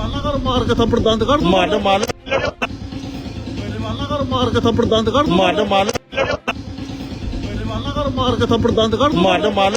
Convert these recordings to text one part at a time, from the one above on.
ਵਾਲਾ ਕਰ ਮਾਰ ਕੇ ਥੱਪੜ ਦੰਦ ਕੱਢ ਦੂੰ ਮਾਰ ਮਾਰ ਮੇਰੇ ਵਾਲਾ ਕਰ ਮਾਰ ਕੇ ਥੱਪੜ ਦੰਦ ਕੱਢ ਦੂੰ ਮਾਰ ਮਾਰ ਮੇਰੇ ਵਾਲਾ ਕਰ ਮਾਰ ਕੇ ਥੱਪੜ ਦੰਦ ਕੱਢ ਦੂੰ ਮਾਰ ਮਾਰ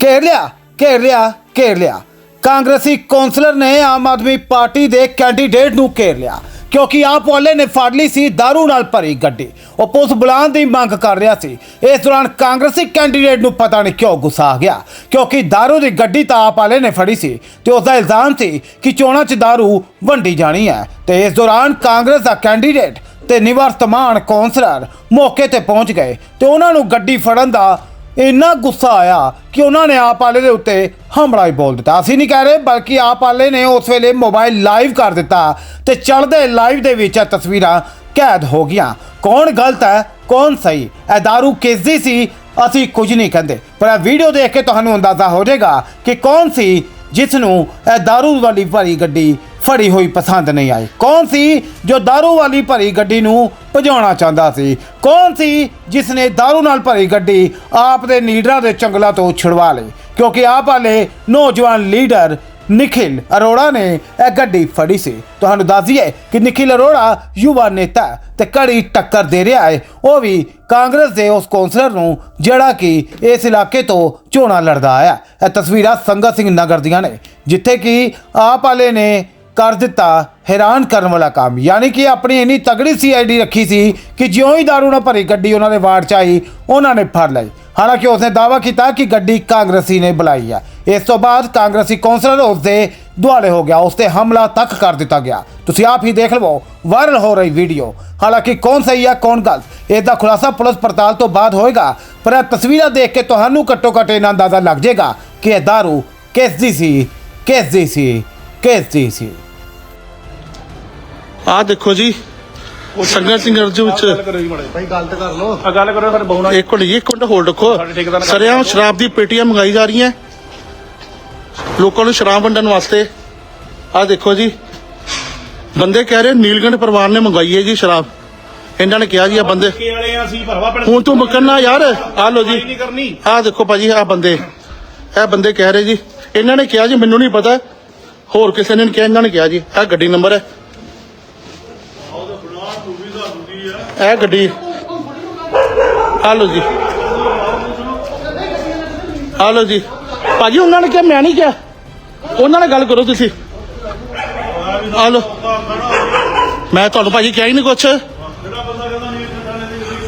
ਘੇਰ ਲਿਆ ਘੇਰ ਲਿਆ ਘੇਰ ਲਿਆ। ਕਾਂਗਰਸੀ ਕੌਂਸਲਰ ਨੇ ਆਮ ਆਦਮੀ ਪਾਰਟੀ ਦੇ ਕੈਂਡੀਡੇਟ ਨੂੰ ਘੇਰ ਲਿਆ। ਕਿਉਂਕਿ ਆਪ ਵਾਲੇ ਨੇ ਫੜ ਲਈ ਸੀ दारू ਨਾਲ ਭਰੀ ਗੱਡੀ ਉਹ ਪੁਲਿਸ ਬੁਲਾਉਣ ਦੀ ਮੰਗ ਕਰ ਰਿਹਾ ਸੀ ਇਸ ਦੌਰਾਨ ਕਾਂਗਰਸੀ ਕੈਂਡੀਡੇਟ ਨੂੰ ਪਤਾ ਨਹੀਂ ਕਿਉਂ ਗੁੱਸਾ ਆ ਗਿਆ ਕਿਉਂਕਿ दारू ਦੀ ਗੱਡੀ ਤਾਂ ਆਪ ਵਾਲੇ ਨੇ ਫੜੀ ਸੀ ਤੇ ਉਸ ਦਾ ਇਲਜ਼ਾਮ ਸੀ ਕਿ ਚੋਣਾਂ 'ਚ दारू ਵੰਡੀ ਜਾਣੀ ਹੈ ਤੇ ਇਸ ਦੌਰਾਨ ਕਾਂਗਰਸ ਦਾ ਕੈਂਡੀਡੇਟ ਤੇ ਨਿਵਰਤਮਾਨ ਕੌਂਸਲਰ ਮੌਕੇ ਤੇ ਪਹੁੰਚ ਗਏ ਤੇ ਉਹਨਾਂ ਨੂੰ ਗੱਡੀ ਫੜਨ ਦਾ ਇੰਨਾ ਗੁੱਸਾ ਆਇਆ ਕਿ ਉਹਨਾਂ ਨੇ ਆਪ ਵਾਲੇ ਦੇ ਉੱਤੇ ਹਮਲਾ ਹੀ ਬੋਲ ਦਿੱਤਾ ਅਸੀਂ ਨਹੀਂ ਕਹਿ ਰਹੇ ਬਲਕਿ ਆਪ ਵਾਲੇ ਨੇ ਉਸ ਵੇਲੇ ਮੋਬਾਈਲ ਲਾਈਵ ਕਰ ਦਿੱਤਾ ਤੇ ਚੱਲਦੇ ਲਾਈਵ ਦੇ ਵਿੱਚ ਇਹ ਤਸਵੀਰਾਂ ਕੈਦ ਹੋ ਗਈਆਂ ਕੌਣ ਗਲਤ ਹੈ ਕੌਣ ਸਹੀ ਇਹ दारू ਕਿਸ ਦੀ ਸੀ ਅਸੀਂ ਕੁਝ ਨਹੀਂ ਕਹਿੰਦੇ ਪਰ ਇਹ ਵੀਡੀਓ ਦੇਖ ਕੇ ਤੁਹਾਨੂੰ ਅੰਦਾਜ਼ਾ ਹੋ ਜਾਏਗਾ ਕਿ ਕੌਣ ਸੀ ਜਿਸ ਨੂੰ ਇਹ दारू ਵਾਲੀ ਭਰੀ ਗੱਡੀ ਫੜੀ ਹੋਈ ਪਸੰਦ ਨਹੀਂ ਆਈ ਕੌਣ ਸੀ ਜੋ दारू ਵਾਲੀ ਭਰੀ ਗੱਡੀ ਨੂੰ ਭਜਾਉਣਾ ਚਾਹੁੰਦਾ ਸੀ ਕੌਣ ਸੀ ਜਿਸ ਨੇ दारू ਨਾਲ ਭਰੀ ਗੱਡੀ ਆਪ ਦੇ ਲੀਡਰਾਂ ਦੇ ਚੰਗਲਾਂ ਤੋਂ ਛੁਡਵਾ ਲਈ ਕਿਉਂਕਿ ਆਪ ਵਾਲੇ ਨੌਜਵਾਨ ਲੀਡਰ ਨikhil ਅਰੋੜਾ ਨੇ ਇਹ ਗੱਡੀ ਫੜੀ ਸੀ ਤੁਹਾਨੂੰ ਦੱਸ ਦਈਏ ਕਿ ਨikhil ਅਰੋੜਾ ਯੁਵਾ ਨੇਤਾ ਹੈ ਤੇ ਕੜੀ ਟੱਕਰ ਦੇ ਰਿਹਾ ਹੈ ਉਹ ਵੀ ਕਾਂਗਰਸ ਦੇ ਉਸ ਕੌਂਸਲਰ ਨੂੰ ਜਿਹੜਾ ਕਿ ਇਸ ਇਲਾਕੇ ਤੋਂ ਚੋਣਾਂ ਲੜਦਾ ਆਇਆ ਇਹ ਤਸਵੀਰਾਂ ਸੰਗਤ ਸਿੰਘ ਨਗਰ ਦੀਆਂ ਨੇ ਜਿੱਥੇ ਕਿ ਆਪ ਵਾਲੇ ਨੇ ਕਰ ਦਿੱਤਾ, ਹੈਰਾਨ ਕਰਨ ਵਾਲਾ ਕੰਮ। ਯਾਨੀ ਕਿ ਆਪਣੀ ਇੰਨੀ ਤਗੜੀ ਸੀਆਈਡੀ ਰੱਖੀ ਸੀ ਕਿ ਜਿਉਂ ਹੀ ਦਾਰੂ ਨਾਲ ਭਰੀ ਗੱਡੀ ਉਹਨਾਂ ਦੇ ਵਾਰਡ ਚ ਆਈ, ਉਹਨਾਂ ਨੇ ਫੜ ਲਈ। ਹਾਲਾਂਕਿ ਉਸਨੇ ਦਾਅਵਾ ਕੀਤਾ ਕਿ ਗੱਡੀ ਕਾਂਗਰਸੀ ਨੇ ਬੁਲਾਈ ਹੈ ਇਸ ਤੋਂ ਬਾਅਦ ਕਾਂਗਰਸੀ ਕੌਂਸਲਰ ਉਸ ਦੇ ਦੁਆਲੇ ਹੋ ਗਿਆ। ਉਸ ਤੇ ਹਮਲਾ ਤੱਕ ਕਰ ਦਿੱਤਾ ਗਿਆ। ਤੁਸੀਂ ਆਪ ਹੀ ਦੇਖ ਲਵੋ, ਵਾਇਰਲ ਹੋ ਰਹੀ ਵੀਡੀਓ। ਹਾਲਾਂਕਿ ਕੌਣ ਸਹੀ ਹੈ ਕੌਣ ਗਲਤ ਇਸ ਦਾ ਖੁਲਾਸਾ ਪੁਲਿਸ ਪੜਤਾਲ ਤੋਂ ਬਾਅਦ ਹੋਏਗਾ, ਪਰ ਇਹ ਤਸਵੀਰਾਂ ਦੇਖ ਕੇ ਤੁਹਾਨੂੰ ਘੱਟੋ ਘੱਟ ਇਹਨਾਂ ਅੰਦਾਜ਼ਾ ਲੱਗ ਜਾਏਗਾ ਕਿ ਇਹ ਦਾਰੂ ਕਿਸ ਦੀ ਸੀ ਕਿਸ ਦੀ ਸੀ ਕਿਸ ਦੀ ਸੀ। ਆ ਦੇਖੋ ਜੀ ਸੰਗਤ ਸਿੰਘ ਅਰਜ ਵਿੱਚ ਭਾਈ ਗੱਲ ਤਾਂ ਕਰ ਲੋ ਆ ਗੱਲ ਕਰੋ ਫਿਰ ਬਹੁਣਾ ਇੱਕ ਮਿੰਟ ਜੀ ਇੱਕ ਮਿੰਟ ਹੋਲਡ ਰੱਖੋ। ਸਾਡੇ ਠੇਕੇਦਾਰ ਨਾਲ ਸਰਿਆਮ ਸ਼ਰਾਬ ਦੀ ਪੇਟੀਆਂ ਮੰਗਾਈ ਜਾ ਰਹੀਆਂ। ਲੋਕਾਂ ਨੂੰ ਸ਼ਰਾਬ ਵੰਡਣ ਵਾਸਤੇ। ਆ ਦੇਖੋ ਜੀ ਬੰਦੇ ਕਹਿ ਰਹੇ ਨੀਲਗੰਢ ਪਰਿਵਾਰ ਨੇ ਮੰਗਾਈ ਹੈ ਜੀ ਸ਼ਰਾਬ। ਇਹਨਾਂ ਨੇ ਕਿਹਾ ਜੀ ਆ ਬੰਦੇ ਕੇ ਵਾਲੇ ਆ ਅਸੀਂ ਭਰਵਾ ਪਿੰਡ ਹੁਣ ਤੂੰ ਮੁਕਰਨਾ ਯਾਰ। ਆ ਲੋ ਜੀ। ਨਹੀਂ ਕਰਨੀ। ਆ ਦੇਖੋ ਭਾਜੀ ਆ ਬੰਦੇ। ਇਹ ਬੰਦੇ ਕਹਿ ਰਹੇ ਜੀ। ਇਹਨਾਂ ਨੇ ਕਿਹਾ ਜੀ ਮੈਨੂੰ ਨਹੀਂ ਪਤਾ। ਹੋਰ ਕਿਸੇ ਨੇ ਨਹੀਂ ਕਿਹਾ ਇਹਨਾਂ ਨੇ ਕਿਹਾ ਜੀ। ਇਹ ਗੱਡੀ ਨੰਬਰ ਹੈ। ਇਹ ਗੱਡੀ। ਆ ਲੋ ਜੀ। ਆ ਲੋ ਜੀ। ਭਾਜੀ ਉਹਨਾਂ ਨੇ ਕਿਹਾ ਮੈਂ ਨਹੀਂ ਕਿਹਾ। ਉਹਨਾਂ ਨਾਲ ਗੱਲ ਕਰੋ ਤੁਸੀਂ। ਆ ਲੋ ਮੈਂ ਤੁਹਾਨੂੰ ਭਾਜੀ ਕਿਹਾ ਹੀ ਨਹੀਂ ਕੁਛ।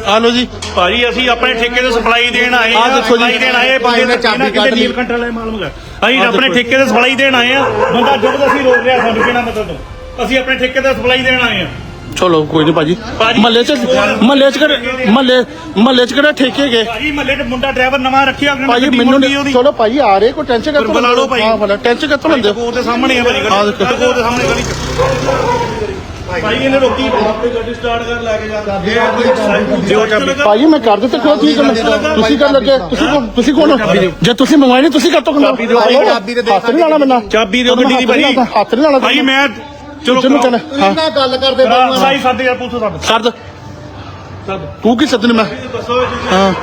ਆ ਲੋ ਜੀ। ਭਾਜੀ ਅਸੀਂ ਆਪਣੇ ਠੇਕੇ ਤੇ ਸਪਲਾਈ ਦੇਣ ਆਏ ਆ। ਦੇਖੋ ਜੀ। ਸਪਲਾਈ ਦੇਣ ਆਏ ਆ, ਬੰਦੇ ਨੇ ਚਾਬੀ ਕੱਢ ਕਿਤੇ ਲਈ। ਨੀਲ ਕੰਟਰ ਵਾਲੇ ਮਾਲੂਮ ਹੈ ਅਸੀਂ ਆਪਣੇ। ਠੇਕੇ ਤੇ ਸਪਲਾਈ ਦੇਣ ਆਏ ਆ। ਬੰਦਾ ਜ਼ਬਰਦਸਤੀ ਰੋਕ ਰਿਹਾ ਸਾਨੂੰ ਬਿਨਾਂ ਮਤਲਬ ਤੋਂ। ਅਸੀਂ ਆਪਣੇ ਠੇਕੇ ਤੇ ਸਪਲਾਈ ਦੇਣ ਆਏ ਆ। ਚਲੋ ਕੋਈ ਨਹੀਂ ਭਾਜੀ। ਮਹੱਲੇ ਚ ਮਹੱਲੇ ਚ ਕਿਹੜੇ ਮਹੱਲੇ ਮਹੱਲੇ ਚ ਕਿਹੜੇ ਠੇਕੇ ਗਏ? ਭਾਜੀ ਮੱਲੇ ਤੇ ਮੁੰਡਾ ਡਰਾਈਵਰ ਨਵਾਂ ਰੱਖਿਆ ਅਗਲੇ ਭਾਜੀ ਮੈਨੂੰ ਨਹੀਂ ਚਲੋ ਭਾਜੀ ਆ ਰਹੇ ਕੋਈ ਟੈਨਸ਼ਨ ਫਿਰ ਬੁਲਾ ਲਓ ਭਾਈ। ਹਾਂ ਬੁਲਾ ਟੈਨਸ਼ਨ ਕਿੱਥੋਂ ਲੈਂਦੇ ਹੋ? ਕੋਰ ਦੇ ਸਾਹਮਣੇ ਆ ਭਾਜੀ ਆਹ ਦੇਖੋ। ਗੱਡੀ। ਕੋਰ ਦੇ ਸਾਹਮਣੇ ਗਲੀ ਚ। ਭਾਈ ਇਹਨੇ ਰੋਕੀ। ਆਪੇ ਗੱਡੀ ਸਟਾਰਟ ਕਰ ਲੈ ਕੇ ਜਾਂਦਾ ਦਿਓ ਚਾਬੀ ਭਾਜੀ ਮੈਂ ਕਰ ਦਿੱਤਾ ਕੋਈ ਠੀਕ ਹੈ ਤੁਸੀਂ ਕਰ ਲੱਗੇ। ਤੁਸੀਂ ਕੌਣ ਤੁਸੀਂ ਕੌਣ ਹੋ? ਜੇ ਤੁਸੀਂ ਮੰਗਵਾਈ ਨਹੀਂ ਤੁਸੀਂ ਕਾਤੋਂ ਚਾਬੀ ਦਿਓ ਭਾਈ, ਚਾਬੀ ਤੇ ਦੇ ਹੱਥ ਨਹੀਂ ਲਾਣਾ ਮੈਨਾਂ। ਚਾਬੀ ਦਿਓ ਗੱਡੀ ਦੀ ਭਾਜੀ ਹੱਥ ਨਹੀਂ ਲਾਣਾ ਭਾਈ ਮੈਂ ਚਲੋ ਚਲੋ ਚੱਲ। ਹਾਂ। ਨਾ ਗੱਲ ਕਰਦੇ ਬਾਬੂ। ਸਾਈ ਸਾਡੇ ਯਾਰ ਪੁੱਛੋ ਸਾਡੇ ਕਰ ਦੇ। ਤੂੰ ਕੀ ਸੱਦਣ ਮੈਂ? ਦੱਸੋ ਹਾਂ।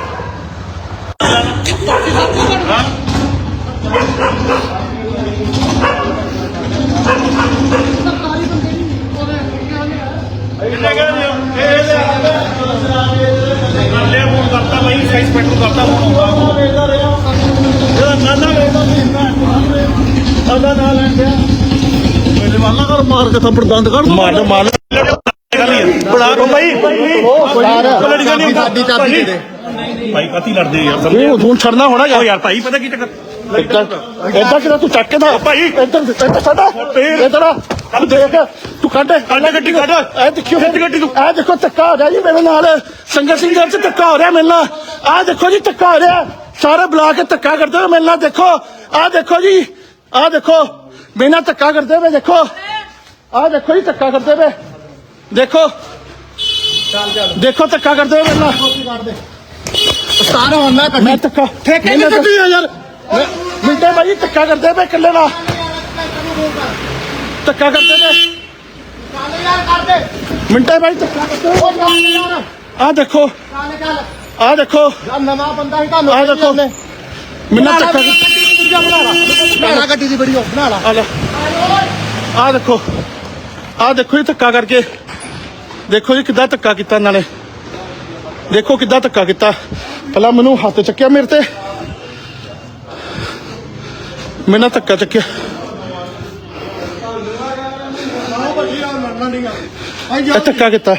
ਕਿੰਨੇ ਕਹਿੰਦੇ ਹੋ? ਇਹ ਲੈ ਲੈ ਫੋਨ ਕਰਤਾ ਭਾਈ ਸਾਈਜ਼ ਪੈਟਰੋਲ ਕਰਤਾ ਫੋਨ ਆਉਂਦਾ ਜਿਹੜਾ ਨਾਨਾ ਵੇਖਦਾ ਸੀ ਮੈਂ ਆਦਾ ਨਾਲ ਲੈਂਦਿਆ ਮੇਰੇ ਵਾਲਾ ਕਰ ਮਾਰ ਕੇ ਥੱਪੜ ਦੰਦ ਕੱਢ ਦੂੰ। ਮਾਰ ਮਾਰ ਬੜਾ ਕੋ ਭਾਈ ਚਾਬੀ ਸਾਡੀ ਚਾਬੀ ਦੇ ਦੇ ਭਾਈ। ਕਾਤੀ ਲੜਦੇ ਯਾਰ ਇਹ ਹੁਣ ਛੱਡਣਾ ਹੋਣਾ ਯਾਰ। ਯਾਰ ਭਾਈ ਪਤਾ ਕੀ ਚੱਕਰ? ਇੱਦਾਂ ਇੱਦਾਂ ਕਿਦਾ ਤੂੰ ਚੱਕ ਕੇ ਦਾ ਭਾਈ। ਇੱਧਰ ਇੱਧਰ ਸਾਡਾ ਇੱਧਰ ਆ। ਤੂੰ ਦੇਖ ਤੂੰ ਕੱਢ। ਕੱਢ ਗੱਡੀ ਕੱਢ। ਇਹ ਦੇਖਿਓ ਕੱਢ ਗੱਡੀ ਤੂੰ। ਇਹ ਦੇਖੋ ਧੱਕਾ ਹੋ ਰਿਹਾ ਜੀ ਮੇਰੇ ਨਾਲ। ਸੰਗਤ ਸਿੰਘ ਚ ਧੱਕਾ ਹੋ ਰਿਹਾ ਮੇਰੇ ਨਾਲ। ਆਹ ਦੇਖੋ ਜੀ ਧੱਕਾ ਹੋ ਰਿਹਾ। ਸਾਰੇ ਬੁਲਾ ਕੇ ਧੱਕਾ ਕਰਦੇ ਹੋ ਮੇਰੇ ਨਾਲ ਦੇਖੋ। ਆਹ ਦੇਖੋ ਜੀ। ਆਹ ਦੇਖੋ। ਮੇਰੇ ਨਾਲ ਧੱਕਾ ਕਰਦੇ ਵੇ ਦੇਖੋ। ਆਹ ਦੇਖੋ ਜੀ ਧੱਕਾ ਕਰਦੇ ਵੇ ਦੇਖੋ। ਦੇਖੋ ਧੱਕਾ ਕਰਦੇ ਵੇ ਮੇਰੇ ਨਾਲ ਸਟਾਰ ਹੋਣ ਨਾ ਮੈਂ ਧੱਕਾ ਠੇਕੇ ਕਿੱਥੇ ਦੀ ਆ ਯਾਰ। ਮਿੰਟੇ ਭਾਈ ਧੱਕਾ ਕਰਦੇ ਪਏ ਇਕੱਲੇ ਨਾਲ। ਧੱਕਾ ਕਰਦੇ ਨੇ ਮਿੰਟੇ ਭਾਈ ਧੱਕਾ ਕਰਦੇ ਆ ਦੇਖੋ। ਆ ਦੇਖੋ। ਨਵਾਂ ਬੰਦਾ ਹੀ ਤੁਹਾਨੂੰ ਆ ਦੇਖੋ। ਮੈਨੂੰ ਧੱਕਾ ਬਣਾ ਲਾ ਗੱਡੀ ਦੀ ਵੀਡੀਓ ਬਣਾ ਲਾ। ਆ ਲੈ। ਆ ਦੇਖੋ। ਆਹ ਦੇਖੋ ਜੀ ਧੱਕਾ ਕਰਕੇ। ਦੇਖੋ ਜੀ ਕਿੱਦਾਂ ਧੱਕਾ ਕੀਤਾ ਇਹਨਾਂ ਨੇ। ਦੇਖੋ ਕਿੱਦਾਂ ਧੱਕਾ ਕੀਤਾ। ਪਹਿਲਾਂ ਮੈਨੂੰ ਹੱਥ ਚੱਕਿਆ ਮੇਰੇ ਤੇ। ਮੇਰੇ ਧੱਕਾ ਚੱਕਿਆ। ਇਹ ਧੱਕਾ ਕੀਤਾ।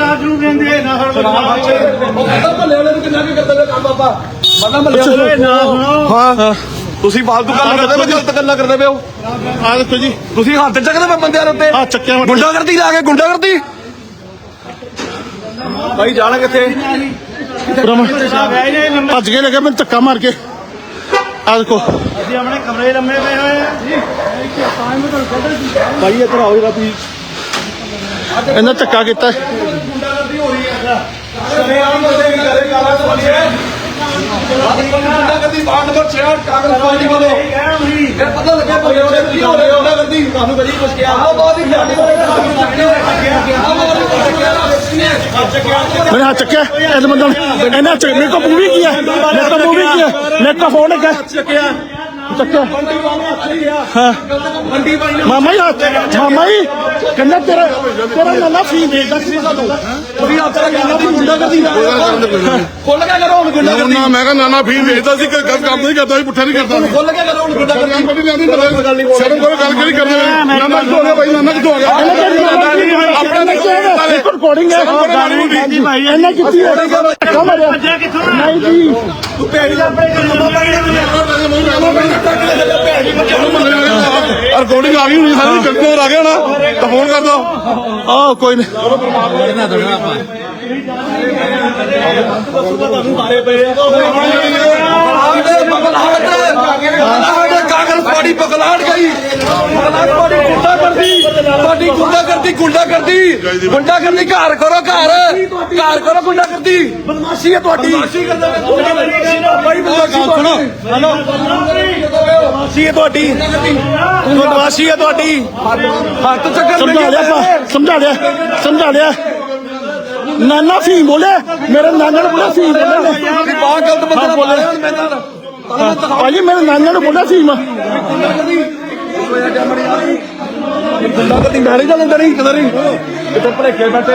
ਰਾਤ ਨੂੰ ਕਹਿੰਦੇ ਨਾ ਹਾਂ। ਤੁਸੀਂ ਫਾਲਤੂ ਗੱਲ ਕਰਦੇ ਪਏ ਗਲਤ ਗੱਲਾਂ ਕਰਦੇ ਪਏ ਹੋ। ਆ ਦੇਖੋ ਜੀ। ਤੁਸੀਂ ਹੱਥ ਚੱਕਦੇ ਪਏ ਬੰਦਿਆਂ ਦੇ ਉੱਤੇ। ਆ ਚੱਕਿਆ ਗੁੰਡਾਗਰਦੀ ਲਾ ਕੇ ਗੁੰਡਾਗਰਦੀ। ਭਾਈ ਜਾਣਾ ਕਿੱਥੇ? ਭੱਜ ਕੇ ਲੱਗਾ ਮੈਨੂੰ ਧੱਕਾ ਮਾਰ ਕੇ। ਆ ਦੇਖੋ। ਅਸੀਂ ਆਪਣੇ ਕਮਰੇ ਲੰਮੇ ਪਏ ਹੋਏ ਆ। ਭਾਈ ਇੱਧਰ ਆਓ ਜਰਾ ਤੁਸੀਂ। ਇਹਨਾਂ ਧੱਕਾ ਕੀਤਾ। ਗੁੰਡਾਗਰਦੀ ਵਾਰਡ ਨੰਬਰ 66 ਕਾਂਗਰਸ ਪਾਰਟੀ ਵੱਲੋਂ ਇਹ ਪਤਾ ਲੱਗਿਆ ਭਾਈ ਉਹਨੇ ਕੀ ਹੋ ਰਿਹਾ ਗੁੰਡਾਗਰਦੀ ਤੁਹਾਨੂੰ ਕਦੀ ਕੁਝ ਕਿਹਾ ਆ ਬਾਅਦ ਹੀ ਸਾਡੀ मैंने हाथ चक्या ऐसे बंदा मैंने चक मेरे को मूवी किया मेरे को मूवी किया मेरे को फोन है ਚੱਕਿਆ ਹਾਂ ਮਾਮਾ ਜੀ ਹੱਥ- ਮਾਮਾ ਜੀ ਕਹਿੰਦਾ ਤੇਰਾ ਤੇਰਾ ਨੰਨਾ ਫੀਨ ਦੇਦਾ ਸੀ ਸਾਨੂੰ। ਤੁਸੀਂ ਆਪ ਤੇਰਾ ਕਹਿੰਦਾ ਵੀ ਮੁੰਡਾ ਕਰਦੀ ਨਾ ਖੁੱਲ ਕੇ ਕਰੋ ਹੁਣ ਗੁੰਡਾ ਕਰਦੀ ਨਾ ਮੈਂ ਕਹਿੰਦਾ ਨਾਨਾ ਫੀ ਵੇਚਦਾ ਸੀ ਕਿ ਕੰਮ ਕੰਮ ਨਹੀਂ ਕਰਦਾ ਸੀ ਪੁੱਠਾ ਨਹੀਂ ਕਰਦਾ ਸੀ। ਖੁੱਲ ਕੇ ਕਰੋ ਹੁਣ ਗੁੰਡਾ ਕਰਦੀ ਸ਼ਰਮ ਕੋਈ ਗੱਲ ਕਿਹੜੀ ਕਰਦਾ ਨਾਨਾ ਕਿੱਥੋਂ ਆ ਗਿਆ ਭਾਈ? ਨਾਨਾ ਕਿੱਥੋਂ ਆ ਗਿਆ? ਆਪਣੇ ਆਪਣੇ ਰਿਕਾਰਡਿੰਗ ਹੈ। ਹਾਂ ਗਾਲੀ ਹੁੰਦੀ ਭਾਈ। ਇਹਨੇ ਕੀਤੀ ਹੈ। ਕੰਮ ਰਿਹਾ ਨਹੀਂ ਜੀ। ਤੂੰ ਭੇੜੀ ਆਪਣੇ ਕੰਮ ਬਾਬਾ ਜੀ ਰਿਕਾਰਡਿੰਗ ਆ ਗਈ ਹੋਣੀ ਸਾਰੀ ਕੰਪਿਊਟਰ ਆ ਗਿਆ ਨਾ ਤਾਂ ਫੋਨ ਕਰ ਦੋ। ਆ ਕੋਈ ਨਹੀਂ ਗੁੰਡਾ ਕਰਦੀ ਘਰ ਕਰੋ ਘਰ। ਘਰ ਕਰੋ ਗੁੰਡਾ ਕਰਦੀ ਬਦਮਾਸ਼ੀ ਹੈ ਤੁਹਾਡੀ। ਬਦਮਾਸ਼ੀ ਕਰਦੇ ਬਈ ਬਦਮਾਸ਼ੀ ਸੁਣੋ। ਬਦਮਾਸ਼ੀ ਹੈ ਤੁਹਾਡੀ। ਬਦਮਾਸ਼ੀ ਹੈ ਤੁਹਾਡੀ। ਹੱਥ ਚੱਕਰ ਸਮਝਾ ਲਿਆ ਪਾ- ਸਮਝਾ ਲਿਆ ਸਮਝਾ ਲਿਆ। ਨਾਨਾ ਫੀ ਬੋਲੇ, ਮੇਰੇ ਨਾਨਾ ਨੂੰ ਬੋਲਿਆ ਫੀ ਬੋਲੇ। ਨੇ ਬਾਹ ਗਲਤ ਬੰਦੇ ਨਾਲ ਬੋਲਿਆ ਹੁਣ ਮੈਂ ਭਾਜੀ, ਮੇਰੇ ਨਾਨਾ ਨੂੰ ਬੋਲਿਆ ਫੀ ਮਾ।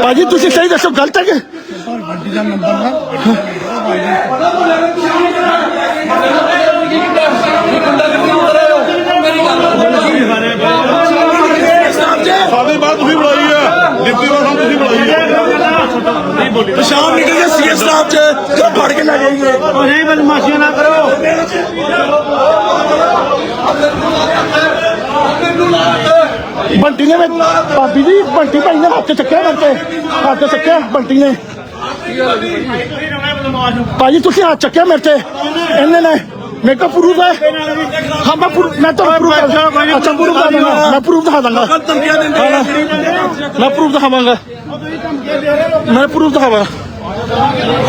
ਭਾਜੀ, ਤੁਸੀਂ ਸਹੀ ਦੱਸੋ, ਗਲਤ ਹੈ ਕਿ शाम निकल गया सी एस स्टाफ से के ले जाइए। ना करो। बंटी ने भाभी जी बंटी भाई ने हाथ चक्या करते हाथ चक्के बंटी ने। भाजी तुम हाथ चक्या मेरे से इन्होंने मेरे प्रूफ है। हाँ मैं प्रूफ मैं तो प्रूफ अच्छा प्रूफ दिखा दूँगा मैं प्रूफ दिखा दूँगा। मैं प्रूफ ਮੈਂ ਪ੍ਰੂਫ ਦਿਖਾਵਾ।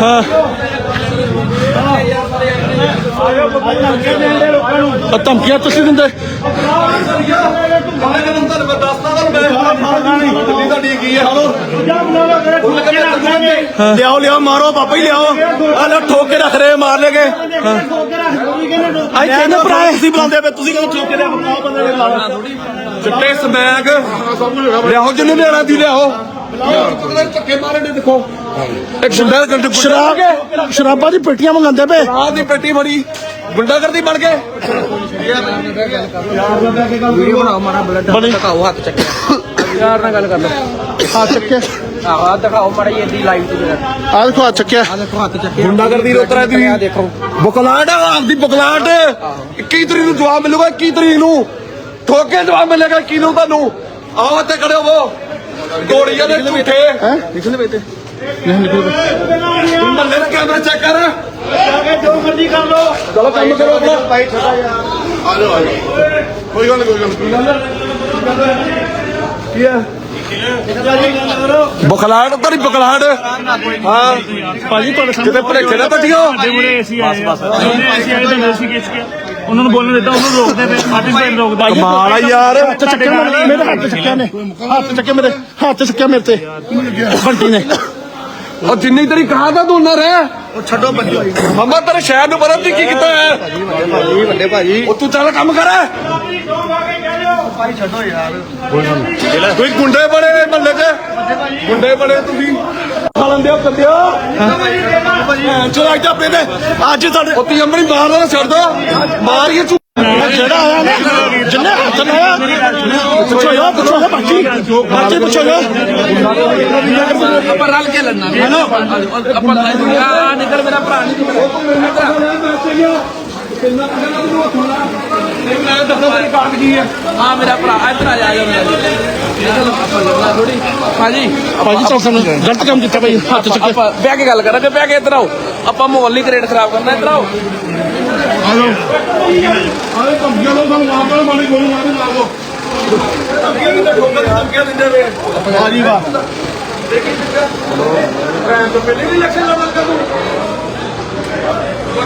ਹਾਂ। ਆ ਧਮਕੀਆਂ ਤੁਸੀਂ ਦਿੰਦੇ? ਲਿਆਓ ਲਿਆਓ ਮਾਰੋ ਪਾਪਾ ਹੀ ਲਿਆਓ। ਆ ਲੋ ਠੋਕ ਕੇ ਰੱਖ ਰਹੇ ਮਾਰ ਲੇਗੇ ਆਈ ਕਹਿੰਦੇ ਭਰਾ ਤੁਸੀਂ ਬੁਲਾਉਂਦੇ ਪਏ ਤੁਸੀਂ ਕਹਿੰਦੇ ਠੋਕ ਕੇ ਰੱਖ ਬੰਦੇ ਨੇ ਚਿੱਟੇ ਸਮੈਗ ਲਿਆਓ ਜਿੰਨੇ ਲੈਣਾ ਦੀ ਲਿਆਓ। ਧੱਕੇ ਮਾਰੇ ਨੇ ਦੇਖੋ। ਇੱਕ ਗੁੰਡਾ ਗੰਡ ਸ਼ਰਾਬ ਸ਼ਰਾਬਾਂ ਦੀ ਪੇਟੀਆਂ ਮੰਗਾਉਂਦੇ ਪਏ। ਆ ਦੀ ਪੇਟੀ ਬੜੀ। ਗੁੰਡਾਗਰਦੀ ਬਣ ਕੇ ਬਣੀ। ਦਿਖਾਓ ਹੱਥ ਚੱਕਿਆ ਯਾਰ ਨਾਲ ਗੱਲ ਕਰ ਲਓ। ਹੱਥ ਚੱਕਿਆ ਆਹ ਦਿਖਾਓ ਮਾੜਾ ਲਾਈਵ ਤੇ। ਜਰਾ ਆ ਦੇਖੋ ਹੱਥ ਚੱਕਿਆ ਦੇਖੋ ਹੱਥ ਚੱਕਿਆ ਗੁੰਡਾਗਰਦੀ ਦੇਖੋ। ਬੁਕਲਾਟ ਆ ਆਪਦੀ ਬੁਕਲਾਟ 21 ਤਰੀਕ ਨੂੰ ਜਵਾਬ ਮਿਲੂਗਾ 21 ਤਰੀਕ ਨੂੰ। ਠੋਕ ਜਵਾਬ ਮਿਲੇਗਾ 21 ਨੂੰ ਤੁਹਾਨੂੰ। ਆਓ ਇੱਥੇ ਖੜੇ ਹੋਵੋ। ਗੋੜੀ ਜਾਂਦੇ ਝੂਠੇ। ਹੈ? ਨਿਕਲ ਬੇਟੇ। ਨਹੀਂ ਨਿਕਲ ਬੇਟੇ। ਮੱਲੇ ਦਾ ਕੈਮਰਾ ਚੈੱਕ ਕਰ ਜਾ ਕੇ ਜੋ ਮਰਜ਼ੀ ਕਰ ਲੋ ਚਲੋ ਕੰਮ ਕਰੋ ਆਪਣਾ। ਆ ਜਾਓ ਆ ਜਾਓ ਕੋਈ ਗੱਲ ਨਹੀਂ ਕੋਈ ਗੱਲ ਨਹੀਂ ਬੁਖਲਾਟ ਤਾਂ ਨਹੀਂ ਬੁਖਲਾਟ ਹਾਂ। ਭਾਜੀ ਤੁਹਾਡੇ ਸਾਹਮਣੇ ਕਿਤੇ ਭਲੇਖੇ ਨਾ ਆਏ ਬਸ ਬਸ। ਏਸੀ ਆਏ ਤਾਂ ਏਸੀ ਕਿਸ ਕੇ। ਉਹਨਾਂ ਨੂੰ ਬੋਲਣ ਦਿੱਤਾ ਉਹਨੂੰ ਰੋਕਦੇ ਪਏ ਪਾਰਟਿਸਪੇਟ ਰੋਕਦਾ ਕਮਾਲ ਆ ਯਾਰ। ਹੱਥ ਚੱਕਿਆ ਮੇਰੇ ਮੇਰੇ ਹੱਥ ਚੱਕਿਆ ਨੇ ਹੱਥ ਚੱਕਿਆ ਮੇਰੇ ਹੱਥ ਚੱਕਿਆ ਮੇਰੇ ਤੇ। ਬੰਟੀ ਨੇ। ਉਹ ਜਿੰਨੀ ਤੇਰੀ ਕਹਾ ਤਾਂ ਤੂੰ ਨਾ ਰਹਿ ਉਹ ਛੱਡੋ ਬੰਦੇ ਮਮਾ ਤੇਰੇ ਸ਼ਹਿਰ ਨੂੰ ਪਤਾ ਤੀ ਕੀ ਕੀਤਾ ਹੈ ਭਾਜੀ ਵੱਡੇ ਭਾਜੀ ਉਹ ਤੂੰ ਚੱਲ ਕੰਮ ਕਰ। ਕੋਈ ਗੁੰਡੇ ਬਣੇ ਮਹੱਲੇ 'ਚ ਗੁੰਡੇ ਬਣੇ ਤੁਸੀਂ? ਖਾਲਣ ਦਿਓ ਕੰਦਿਓ ਚਲੋ ਅੱਜ ਆਪੇ ਦੇ ਅੱਜ ਸਾਡੇ ਉਹ ਤੀ ਅੰਮ੍ਰਿਤ ਮਾਰ ਦਾ ਛੱਡ ਦੋ। ਮਾਰ ਕੇ ਜਿਹੜਾ ਆਇਆ ਨਾ ਜਿੰਨੇ ਹੱਥ ਲਾਇਆ ਪੁੱਛੋ ਯੋ ਪੁੱਛੋ ਯੋ ਬਾਕੀ ਬਾਕੀ ਪੁੱਛੋ ਯੋ ਆਪਾਂ ਰਲ ਕੇ ਲੜਨਾ। ਆਪਾਂ ਆ ਨਿਕਲ ਮੇਰਾ ਭਰਾ ਨਹੀਂ ਹਾਂ। ਮੇਰਾ ਭਰਾ ਇੱਧਰ ਆ ਜਾ ਜਾ ਲੜਨਾ ਥੋੜੀ ਭਾਜੀ ਭਾਜੀ ਸਾਨੂੰ ਗਲਤ ਕੰਮ ਕੀਤਾ ਭਾਈ ਹੱਥ ਚੱਕੇ ਆਪਾਂ ਬਹਿ ਕੇ ਗੱਲ ਕਰਾਂਗੇ ਬਹਿ ਕੇ ਇੱਧਰ ਆਓ। ਆਪਾਂ ਮਾਹੌਲ ਨਹੀਂ ਕ੍ਰੀਏਟ ਖਰਾਬ ਕਰਨਾ ਇੱਧਰ ਆਓ। ਆਲੇ ਧਮਕੀਆਂ ਲੋ ਸਾਨੂੰ ਆਪ ਨਾਲ ਮਾਰੀ ਗੋਲੀ ਮਾਰੀ ਮਾਰ ਦੋ ਧਮਕੀਆਂ ਦਿੰਦੇ ਠੋਕਰ ਧਮਕੀਆਂ ਦਿੰਦੇ ਵੇ। ਭਾਜੀ ਵਾਹ ਭੈਣ ਤੋਂ ਪਹਿਲੇ ਵੀ ਇਲੈਕਸ਼ਨ ਲੜਨ ਤੂੰ। ਉਹ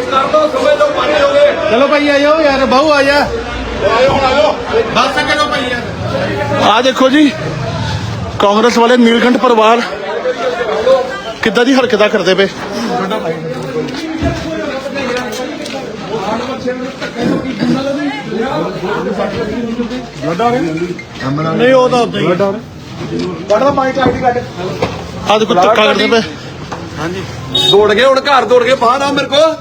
ਕਰ ਦੋ ਪਾਣੀ ਹੋ ਗਏ ਚਲੋ ਭਾਈ ਆਇਓ ਯਾਰ ਬਾਹੂ ਆ ਜਾ। ਆਇਓ ਹੁਣ ਆਇਓ। ਬਸ ਕਰੋ ਭਾਈ ਯਾਰ ਆ ਦੇਖੋ ਜੀ ਕਾਂਗਰਸ ਵਾਲੇ ਨੀਲਕੰਠ ਪਰਿਵਾਰ ਕਿੱਦਾਂ ਦੀ ਹਰਕਤਾਂ ਕਰਦੇ ਪਏ। ਨਹੀਂ ਉਹ ਤਾਂ ਉਦਾਂ ਹੀ ਆ ਦੇਖੋ ਧੱਕਾ ਕਰਦੇ ਪਏ। ਦੌੜ ਗਏ ਹੁਣ ਘਰ ਦੌੜ ਕੇ ਬਾਹਰ ਆ ਮੇਰੇ ਕੋਲ।